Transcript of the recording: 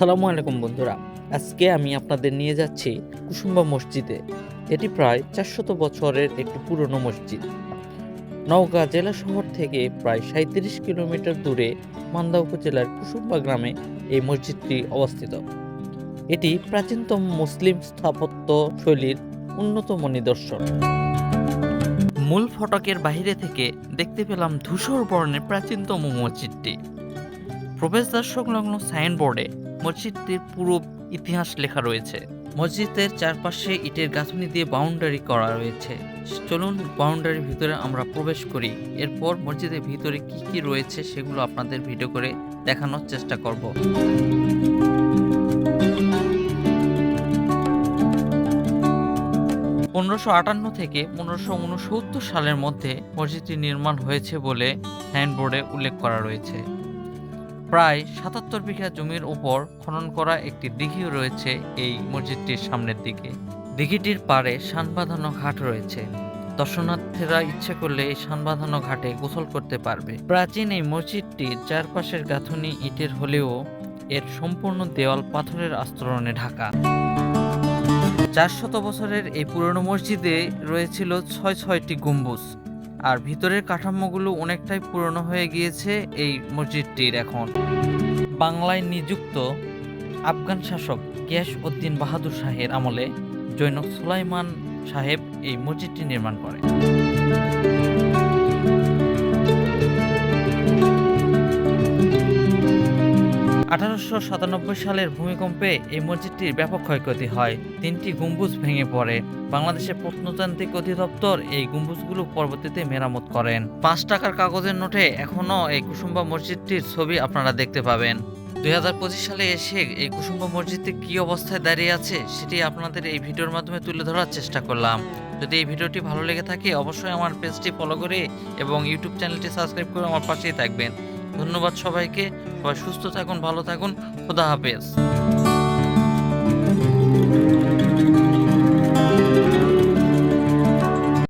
আসসালামু আলাইকুম বন্ধুরা। আজকে আমি আপনাদের নিয়ে যাচ্ছি কুসুম্বা মসজিদে। এটি প্রায় চারশত বছরের একটি পুরনো মসজিদ। নওগাঁ জেলা শহর থেকে প্রায় সাঁত্রিশ কিলোমিটার দূরে মান্দা উপজেলার কুসুম্বা গ্রামে এই মসজিদটি অবস্থিত। এটি প্রাচীনতম মুসলিম স্থাপত্য শৈলীর অন্যতম নিদর্শন। মূল ফটকের বাইরে থেকে দেখতে পেলাম ধূসর বর্ণের প্রাচীনতম মসজিদটি। প্রবেশদ্বার সংলগ্ন সাইনবোর্ডে মসজিদটির পুরো ইতিহাস লেখা রয়েছে। মসজিদের চারপাশে ইটের গাঁথনি দিয়ে বাউন্ডারি করা রয়েছে। চলুন বাউন্ডারির ভিতরে আমরা প্রবেশ করি। এরপর মসজিদের ভিতরে কি কি রয়েছে সেগুলো আপনাদের ভিডিও করে দেখানোর চেষ্টা করব। পনেরোশো আটান্ন থেকে পনেরোশো উনসত্তর সালের মধ্যে মসজিদটি নির্মাণ হয়েছে বলে সাইনবোর্ডে উল্লেখ করা রয়েছে। প্রায় সাতাত্তর বিঘা জমির উপর খনন করা একটি দিঘিও রয়েছে এই মসজিদটির সামনের দিকে। দিঘিটির পাড়ে শান বাঁধানো ঘাট রয়েছে। দর্শনার্থীরা ইচ্ছে করলে এই শান বাঁধানো ঘাটে গোসল করতে পারবে। প্রাচীন এই মসজিদটির চারপাশের গাঁথনি, ইটের হলেও এর সম্পূর্ণ দেওয়াল পাথরের আস্তরণে ঢাকা। চারশত বছরের এই পুরনো মসজিদে রয়েছিল ছয় ছয়টি গম্বুজ। আর ভিতরের কাঠামোগুলো অনেকটাই পুরনো হয়ে গিয়েছে এই মসজিদটির এখন। বাংলায় নিযুক্ত আফগান শাসক গিয়াস উদ্দিন বাহাদুর শাহের আমলে জৈনক সুলাইমান সাহেব এই মসজিদটি নির্মাণ করেন আঠারোশো সাতানব্বই সালের ভূমিকম্পে এই মসজিদটির ব্যাপক ক্ষয়ক্ষতি হয়। তিনটি গম্বুজ ভেঙে পড়ে। বাংলাদেশের প্রত্নতান্ত্রিক অধিদপ্তর এই গম্বুজগুলো পরবর্তীতে মেরামত করেন। পাঁচ টাকার কাগজের নোটে এখনও এই কুসুম্বা মসজিদটির ছবি আপনারা দেখতে পাবেন। দুই হাজার পঁচিশ সালে এসে এই কুসুম্বা মসজিদটি কী অবস্থায় দাঁড়িয়ে আছে সেটি আপনাদের এই ভিডিওর মাধ্যমে তুলে ধরার চেষ্টা করলাম। যদি এই ভিডিওটি ভালো লেগে থাকে, অবশ্যই আমার পেজটি ফলো করে এবং ইউটিউব চ্যানেলটি সাবস্ক্রাইব করে আমার পাশেই থাকবেন। ধন্যবাদ সবাইকে। সবাই সুস্থ থাকুন ভালো থাকুন। খোদা হাফেজ।